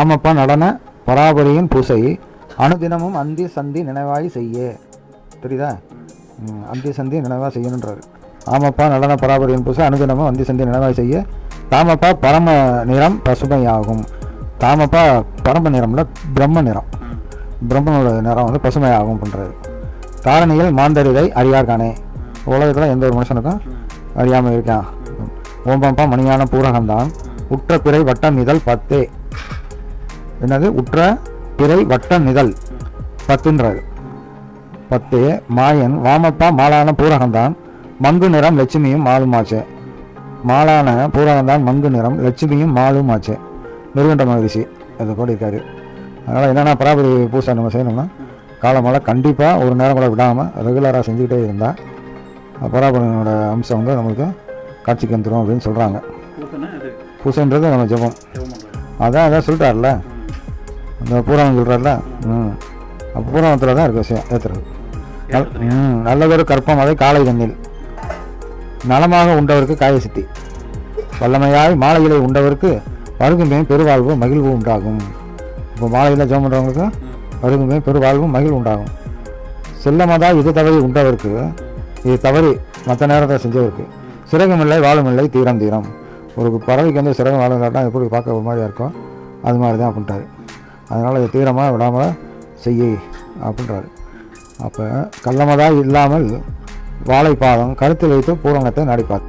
ஆமப்பா நடன பராபரியின் பூசை அனுதினமும் அந்தி சந்தி நினைவாய் செய்ய. தெரியுதா? அந்தி சந்தி நினைவாக செய்யணுன்றார். ஆமப்பா நடன பராபரியின் பூசை அனுதினமும் அந்தி சந்தி நினைவாய் செய்ய. தாமப்பா பரம நிறம் பசுமையாகும். தாமப்பா பரம நிறம்ல பிரம்ம நிறம். பிரம்மனோட நிறம் வந்து பசுமையாகும் பண்ணுறாரு காரணியில் மாந்தரிதை அறியார்கானே உலகத்தில் எந்த ஒரு மனுஷனுக்கும் அறியாமல் இருக்கான். ஓம்பம்பா மணியான பூரகம்தான் உற்ற பிறை வட்டம் இதழ் பத்தே. என்னது? உற்ற பிறை வட்டம் நிதழ். பத்துன்றாரு. பத்து மாயன் வாமப்பா மாலான பூரகம்தான் மங்கு நிறம் லட்சுமியும் மாலுமாச்சே. மாலான பூரகம்தான் மங்கு நிறம் லட்சுமியும் மாலுமாச்சே. நிர்கண்ட மகரிஷி அதை போட்டிருக்காரு அதனால் என்னென்ன பராபரி பூசை நம்ம செய்யணும்னா காலமால கண்டிப்பாக ஒரு நேரம் கூட விடாமல் ரெகுலராக செஞ்சுக்கிட்டே இருந்தால் பராபரனோட அம்சம் வந்து நம்மளுக்கு காட்சிக்கு வந்துடும் அப்படின்னு சொல்கிறாங்க பூசைன்றது நம்ம ஜெபம். அதான் அதான் சொல்லிட்டார்ல அந்த பூராணம் சொல்கிறார்ல ம் அப்போ பூராணத்தில் தான் இருக்கு விஷயம் ஏற்றுறது ம் நல்லதொரு கற்பம் அதை காலை தண்ணில் நலமாக உண்டவருக்கு காய சித்தி. வல்லமையாய் மாலையிலே உண்டவருக்கு வருகுமே பெருவாழ்வு மகிழ்வு உண்டாகும். இப்போ மாலையில் ஜெபம் பண்ணுறவங்களுக்கு வருகுமே பெருவாழ்வு மகிழ்வு உண்டாகும். செல்லமதா இது தவறி உண்டவருக்கு இது தவறி மற்ற நேரத்தை செஞ்சவருக்கு. சிறகுமில்லை வாழுமில்லை தீரம் தீரம். ஒரு பறவைக்கு வந்து சிறகு வாழும் காட்டினா எப்படி பார்க்க ஒரு மாதிரியா இருக்கும் அது மாதிரி தான் அப்படின்ட்டாரு அதனால் இதை தீரமாக விடாமல் செய்ய அப்படின்றாரு. அப்போ கள்ளமதா இல்லாமல் வாழைப்பாதம் கருத்தில் வைத்து பூரணத்தை நடிப்பார்.